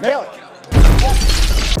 Nail it.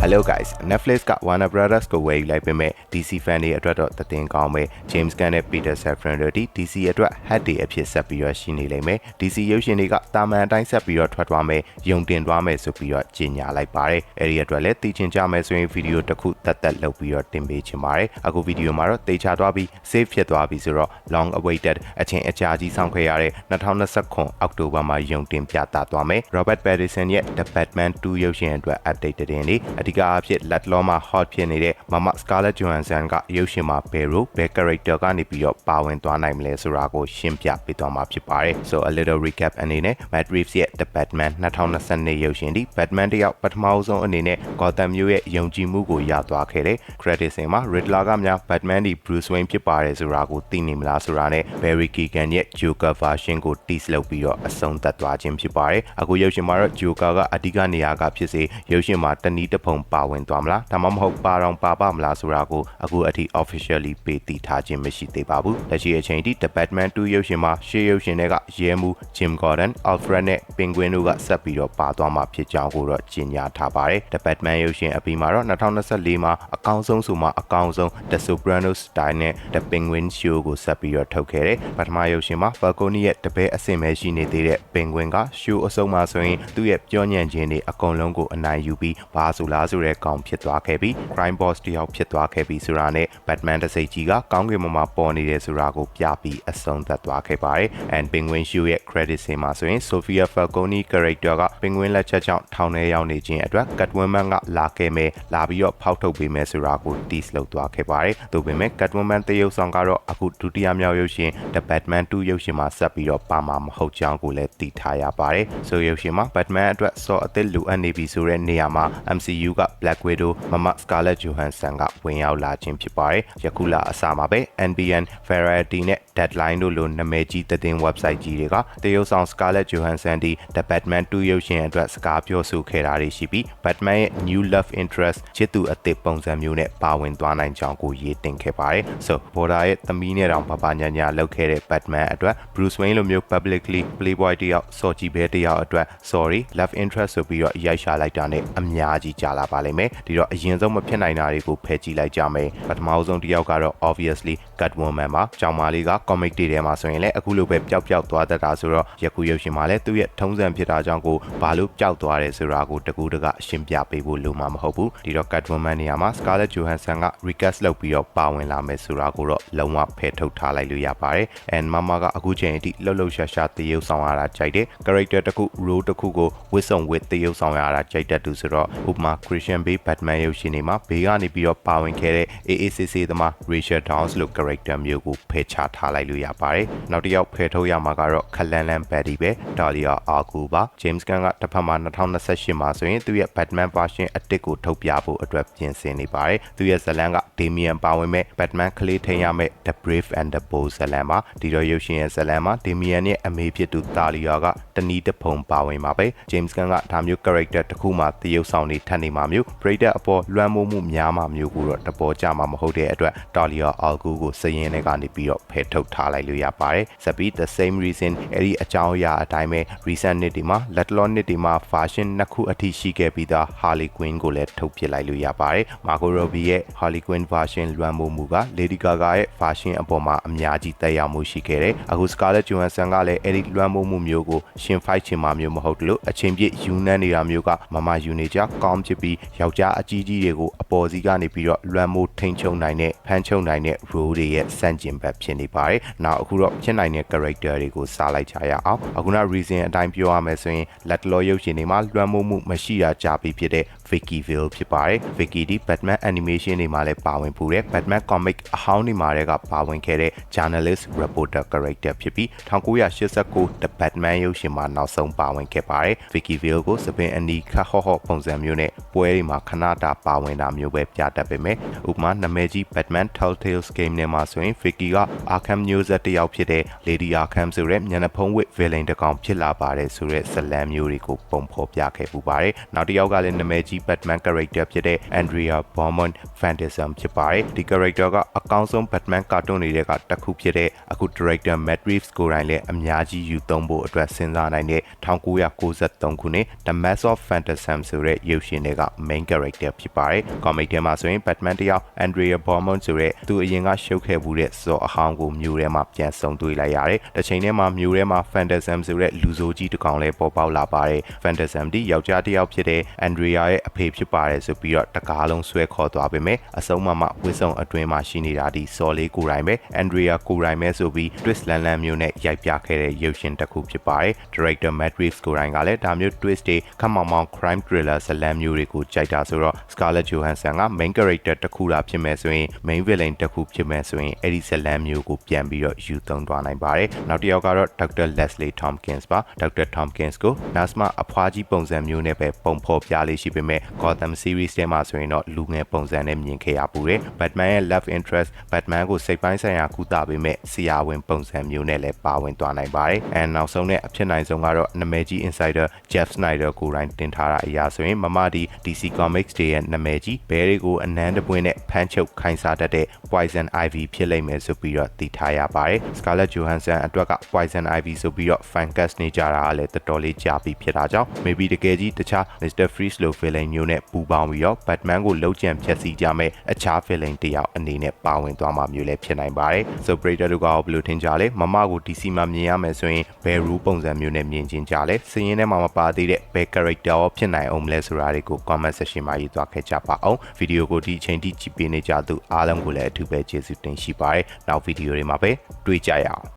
Hello guys Netflix က Warner Brothers ကိုဝယ်ယူလိုက်ပေမဲ့ DC fan တွေအတွက်တော့သတင်ကောင်းပဲ James Gunn နဲ့ Peter Safran တို့ဒီ DC အတွက် head တွေအဖြစ်ဆက်ပြီးတော့ရှိနေလိမ့်မယ် DC ရုပ်ရှင်တွေကတာမန်အတိုင်းဆက်ပြီးတော့ထွက်သွားမယ်ယုံတင်သွားမယ်ဆိုပြီးတော့ကြေညာလိုက်ပါတယ်အဲဒီအတွက်လည်းသိချင်ကြမယ်ဆိုရင်ဗီဒီယိုတစ်ခုတက်တက်လုပ်ပြီးတော့တင်ပေးချင်ပါတယ်အခုဗီဒီယိုမှာတော့တေချာသွားပြီး save ဖြစ်သွားပြီဆိုတော့ long awaited အချိန်အကြာကြီးစောင့်ခဲ့ရတဲ့2029အောက်တိုဘာမှာယုံတင်ပြသသွားမယ် Robert Pattinson ရဲ့ The Batman 2ရုပ်ရှင်အတွက် update တင်လေးအဓိကအဖြစ် let law မှာ hot ဖြစ်နေတဲ့ Mama Scarlett Johansson ကရုပ်ရှင်မှာဘယ်လိုဘယ် character ကနေပြီးတော့ပါဝင်သွားနိုင်မလဲဆိုတာကိုရှင်းပြပေးသွားမှာဖြစ်ပါတယ် so a little recap အနေနဲ့ Matt Reeves ရဲ့ The Batman 2022ရုပ်ရှင်ဒီ Batman တယောက်ပထမဆုံးအနေနဲ့ Gotham မြို့ရဲ့ယုံကြည်မှုကိုရသွားခဲ့တဲ့ credit စင်မှာ Riddler ကများ Batman ဒီ Bruce Wayne ဖြစ်ပါတယ်ဆိုတာကိုသိနေမလားဆိုတာနဲ့ Barry Keoghan ရဲ့ Joker version ကို tease လုပ်ပြီးတော့အဆုံးသတ်သွားခြင်းဖြစ်ပါတယ်အခုရုပ်ရှင်မှာတော့ Joker ကအဓိကနေရာကဖြစ်စေရုပ်ရှင်မှာတနည်းတစ်ဖုံပါဝင်သွားမလားဒါမှမဟုတ်ပါတော့ပါပါမလားဆိုတာကိုအခုအထိ officially ပေးတည်ထားခြင်းမရှိသေးပါဘူးလက်ရှိအချိန်ထိ The Batman 2ရုပ်ရှင်မှာရှေးရုပ်ရှင်တွေကရဲမှု Jim Gordon, Alfred နဲ့ Penguin တို့ကဆက်ပြီးတော့ပါသွားမှာဖြစ်ကြောင်းကိုတော့ကြေညာထားပါတယ်။ The Batman ရုပ်ရှင်အပြီးမှာတော့2024မှာအကောင်းဆုံးဆိုမှအကောင်းဆုံး The Sopranos style နဲ့ The Penguin Show ကိုဆက်ပြီးတော့ထုတ်ခဲ့တယ်။ပထမရုပ်ရှင်မှာ Falcone ရဲ့တပည့်အဆင့်ပဲရှိနေသေးတဲ့ Penguin က show အဆုံးမှာဆိုရင်သူ့ရဲ့ပြောညံ့ခြင်းတွေအကုန်လုံးကိုအနိုင်ယူပြီးဘာဆိုလားဆိုတဲ့ကောင်ဖြစ်သွားခဲ့ပြီး crime boss တယောက်ဖြစ်သွားခဲ့ပြီးဆိုတာနဲ့ Batman တစိတ်ကြီးကကောင်းကင်ဘဝမှာပေါ်နေတယ်ဆိုတာကိုပြပြီးအဆုံးသတ်သွားခဲ့ပါတယ်။ and Penguin Show ရဲ့ credit ဆင်မှာဆိုရင် Sofia Falcone character က Penguin လက်ချက်ကြောင့်ထောင်ထဲရောက်နေခြင်းအတွက် Catwoman ကလာခဲ့မယ်လာပြီးတော့ဖောက်ထုတ်ပေးမယ်ဆိုတာကို tease လုပ်သွားခဲ့ပါတယ်။သို့ပေမဲ့ Catwoman တရုပ်ဆောင်ကတော့အခုဒုတိယမြောက်ရုပ်ရှင် The Batman 2ရုပ်ရှင်မှာဆက်ပြီးတော့ပါမှာမဟုတ်ကြောင်းကိုလည်းသိထားရပါတယ်။ဆိုရုပ်ရှင်မှာ Batman အတွက်စောအသစ်လိုအပ်နေပြီဆိုတဲ့နေရာမှာ MCU က Black Widow မမ Scarlett Johansson ကဝင်ရောက်လာခြင်းဖြစ်ပါတယ်။ယခုလအစမှာပဲ NBN Variety နဲ့ Deadline တို့လိုနာမည်ကြီးသတင်း website ကြီးတွေကတရုပ်ဆောင် Scarlett Johansson ဒီ The Batman 2ရုပ်ရှင်အတွက်စကားပြောဆိုခဲ့တာတွေရှိပြီး Batman ရဲ့ new love interest ချစ်သူအသစ်ပုံစံမျိုးနဲ့ပါဝင်သွားနိုင်ကြောင်းကိုရေးတင်ခဲ့ပါတယ်။ So Border ရဲ့သမီးနဲ့တောင်ပပညာညာလုပ်ခဲ့တဲ့ Batman အတွက် Bruce Wayne လိုမျိုး publicly playboy တယောက်စော်ကြည့်ဘဲတယောက်အတွက် sorry love interest ဆိုပြီးတော့ရိုက်ရှာလိုက်တာနဲ့အများကြီးကြာလာပါလိမ့်မယ်။ဒီတော့အရင်ဆုံးမဖြစ်နိုင်တာတွေကိုဖယ်ကြည့်လိုက်ကြမယ်။ပထမဆုံးတစ်ယောက်ကတော့ obviously Catwoman ပါ။ကြောင်မာလေးက comic တွေထဲမှာဆိုရင်လည်းအခုလိုပဲပျောက်ပျောက်သွားတတ်တာဆိုတော့ယခုရုပ်ရှင်မှာလည်းသူ့ရဲ့ထုံးစံဖြစ်တာကြောင့်ကိုဘာလို့ပျောက်သွားတယ်ဆိုတာကိုတကူတကရှင်းပြပေးဖို့လိုမှာမဟုတ်ဘူး။ဒီတော့ Catwoman နေရာမှာ Scarlett Johansson က recast လုပ်ပြီးတော့ပါဝင်လာမယ်ဆိုတာကိုတော့လုံးဝဖယ်ထုတ်ထားလိုက်လို့ရပါတယ်။ and Mama ကအခုချိန်အထိလှုပ်လှုပ်ရှားရှားတရုပ်ဆောင်ရတာကြိုက်တယ်။ character တစ်ခု role တစ်ခုကိုဝစ်စုံဝစ်တရုပ်ဆောင်ရတာကြိုက်တတ်သူဆိုတော့ဥပမာ Christian Bale Batman ရုပ်ရှင်တွေမှာဘေးကနေပြီးတော့ပါဝင်ခဲ့တဲ့ AACC သမား Rachel Dawes လို့ character မျိုးကိုဖယ်ချထားလိုက်လို့ရပါတယ်။နောက်တစ်ယောက်ဖယ်ထုတ်ရမှာကတော့ခလန်လန် Betty ပဲ Dahlia Arku ပါ James Gunn ကတစ်ဖက်မှာ2028မှာဆိုရင်သူ့ရဲ့ Batman version အတစ်ကိုထုတ်ပြဖို့အတွက်ပြင်ဆင်နေပါတယ်။သူ့ရဲ့ဇာတ်လမ်းက Damian ပါဝင်မဲ့ Batman ကလေးထိန်ရမဲ့ The Brave and the Bold ဇာတ်လမ်းပါဒီတော့ရုပ်ရှင်ရဲ့ဇာတ်လမ်းမှာ Damian ရဲ့အမေဖြစ်သူ Talia ကတနည်းတစ်ဖုံပါဝင်ပါပဲ James Gunn ကဒါမျိုး character တစ်ခုမှတရုပ်ဆောင်နေထပ်နေမှာမျိုး Predator အပေါ်လွှမ်းမိုးမှုများမှာမျိုးကိုတော့တပေါ်ကြမှာမဟုတ်တဲ့အတွက် Talia Algu ကိုစရင်ထဲကနေပြီးတော့ဖယ်ထုတ်ထားလိုက်လို့ရပါတယ်။ဆက်ပြီး the same reason အဲ့ဒီအကြောင်းအရာအတိုင်းပဲ recent နှစ်ဒီမှာ let law နှစ်ဒီမှာ version နှစ်ခုအထိရှိခဲ့ပြီးသား Harley Quinn ကိုလည်းထုတ်ပြလိုက်လို့ရပါတယ်။ Margot Robbie ရဲ့ Harley Quinn version လွှမ်းမိုးမှုက Lady Gaga ရဲ့ version အပေါ်မှာအများကြီးတက်ရောက်မှုရှိခဲ့တယ်။အခု Scarlett Johansson ကလည်းအဲ့ဒီလွှမ်းမိုးမှုမျိုးကိုရှင် fight ချင်မှမျိုးမဟုတ်တလို့အချင်းပြည့်ယူနှမ်းနေတာမျိုးကမမယူနေကြကောင်းဖြစ်ပြီးယောက်ျားအကြီးကြီးတွေကိုအပေါ်စီးကနေပြီးတော့လွှမ်းမိုးထိန်ချုံနိုင်တဲ့ဖမ်းချုံနိုင်တဲ့ role တွေရဲ့စန့်ကျင်ဘက်ဖြစ်နေပါတယ်။နောက်အခုတော့ဖြစ်နိုင်တဲ့ character တွေကိုစားလိုက်ကြရအောင်။အခုန reason အတိုင်းပြောရမယ်ဆိုရင် let law ရုပ်ရှင်တွေမှာလွှမ်းမိုးမှုမရှိတာကြာပြီဖြစ်တဲ့ Vicky Vale ဖြစ်ပါတယ်။ Vicky ဒီ Batman animation တွေမှာလည်းပါဝင်ပူတဲ့ Batman comic အဟောင်းတွေမှာလည်းကပါဝင်ခဲ့တဲ့ journalist reporter character ဖြစ်ပြီး1989 The Batman ရုပ်ရှင်မှာနောက်ဆုံးပါဝင်ခဲ့ပါတယ်။ Vicky Vale ကိုစပင်အနီခတ်ဟော့ဟော့ပုံစံမျိုးနဲ့ပွဲပွဲတွေမှာခဏတာပါဝင်တာမျိုးပဲပြတတ်ပေမဲ့ဥပမာနာမည်ကြီး Batman Telltale Game နဲ့မှာဆိုရင် Vicky က Arkham မျိုးဆက်တစ်ယောက်ဖြစ်တဲ့ Lady Arkham ဆိုတဲ့မျက်နှာဖုံးဝစ် villain တစ်ကောင်ဖြစ်လာပါတယ်ဆိုတဲ့ဇာတ်လမ်းမျိုးတွေကိုပုံဖော်ပြခဲ့ပူပါတယ်နောက်တစ်ယောက်ကလည်းနာမည်ကြီး Batman character ဖြစ်တဲ့ Andrea Beaumont Phantasm ဖြစ်ပါတယ်ဒီ character ကအကောင်းဆုံး Batman cartoon တွေကတစ်ခုဖြစ်တဲ့အခု director Matt Reeves ကိုယ်တိုင်လည်းအများကြီးယူသုံးဖို့အတွက်စဉ်းစားနိုင်တဲ့1993ခုနှစ် The Mask of Phantasm ဆိုတဲ့ရုပ်ရှင်တွေက main character ဖြစ်ပါတယ်။ comic ထဲမှာဆိုရင် Batman တယောက် Andrea Beaumont ဆိုတဲ့သူအရင်ကရှုပ်ခဲ့မှုတဲ့စော်အဟောင်းကိုမျိုးထဲမှာပြန်ဆုံတွေ့လိုက်ရတယ်။တစ်ချိန်တည်းမှာမျိုးထဲမှာ Phantasm ဆိုတဲ့လူဆိုးကြီးတစ်ကောင်လည်းပေါ်ပေါက်လာပါတယ်။ Phantasm ဒီယောက်ျားတစ်ယောက်ဖြစ်တဲ့ Andrea ရဲ့အဖေဖြစ်ပါတယ်ဆိုပြီးတော့တကားလုံးဆွဲခေါ်သွားပေမဲ့အဆုံးမှာမှဝစ်ဆုံအတွင်းမှာရှိနေတာဒီစော်လေးကိုယ်တိုင်ပဲ Andrea ကိုယ်တိုင်ပဲဆိုပြီး twist လန်လန်မျိုးနဲ့ရိုက်ပြခဲ့တဲ့ရုပ်ရှင်တစ်ခုဖြစ်ပါတယ်။ Director Matt Reeves ကိုယ်တိုင်ကလည်းဒါမျိုး twist တွေခက်မောင်မောင် crime thriller ဇာတ်လမ်းမျိုးတွေကိုကြိုက်တာဆိုတော့ Scarlett Johansson က main character တစ်ခုလာဖြစ်မယ်ဆိုရင် main villain တစ်ခုဖြစ်မယ်ဆိုရင်အဲ့ဒီဇာတ်လမ်းမျိုးကိုပြန်ပြီးတော့ယူသုံးသွားနိုင်ပါတယ်။နောက်တစ်ယောက်ကတော့ Dr. Leslie Tompkins ပါ Dr. Tompkins ကို Nasma အဖွားကြီးပုံစံမျိုးနဲ့ပဲပုံဖော်ပြလေးရှိပေမဲ့ Gotham series ထဲမှာဆိုရင်တော့လူငယ်ပုံစံနဲ့မြင်ခဲ့ရပူတယ်။ Batman ရဲ့ love interest Batman ကိုစိတ်ပိုင်းဆိုင်ရာကုသပေးမဲ့ဆရာဝန်ပုံစံမျိုးနဲ့လည်းပါဝင်သွားနိုင်ပါတယ်။ and နောက်ဆုံးနဲ့အဖြစ်နိုင်ဆုံးကတော့နာမည်ကြီး insider Jeff Snyder ကိုယ်တိုင်တင်ထားတာအရာဆိုရင်မမဒီ DC Comics တွေရဲ့နာမည်ကြီးဘဲတွေကိုအနမ်းတပွင့်နဲ့ဖမ်းချုပ်ခိုင်းစားတတ်တဲ့ Poison Ivy ဖြစ်လိမ့်မယ်ဆိုပြီးတော့သိထားရပါတယ်။ Scarlett Johansson အတွက်က Poison Ivy ဆိုပြီးတော့ fan cast နေကြတာကလည်းတော်တော်လေးကြာပြီဖြစ်တာကြောင့် maybe တကယ်ကြီးတခြား Mr. Freeze လို villain မျိုးနဲ့ပူးပေါင်းပြီးတော့ Batman ကိုလုံးကြံဖျက်ဆီးကြမဲ့အခြား villain တစ်ယောက်အနေနဲ့ပါဝင်သွားမှာမျိုးလည်းဖြစ်နိုင်ပါတယ်။ So Prater တို့ကဘယ်လိုထင်ကြလဲမမကို DC မှာမြင်ရမယ်ဆိုရင်ဘယ် rule ပုံစံမျိုးနဲ့မြင်ချင်းကြလဲစရင်ထဲမှာမပါသေးတဲ့ဘယ် character ရောဖြစ်နိုင်အောင်မလဲဆိုတာတွေကို comment section မှာရေးသွားခဲ့ကြပါအောင်ဗီဒီယိုကိုဒီအချိန်ထိကြည့်ပေးနေကြသူအားလုံးကိုလည်းအထူးပဲကျေးဇူးတင်ရှိပါတယ်နောက်ဗီဒီယိုတွေမှာပဲတွေ့ကြရအောင်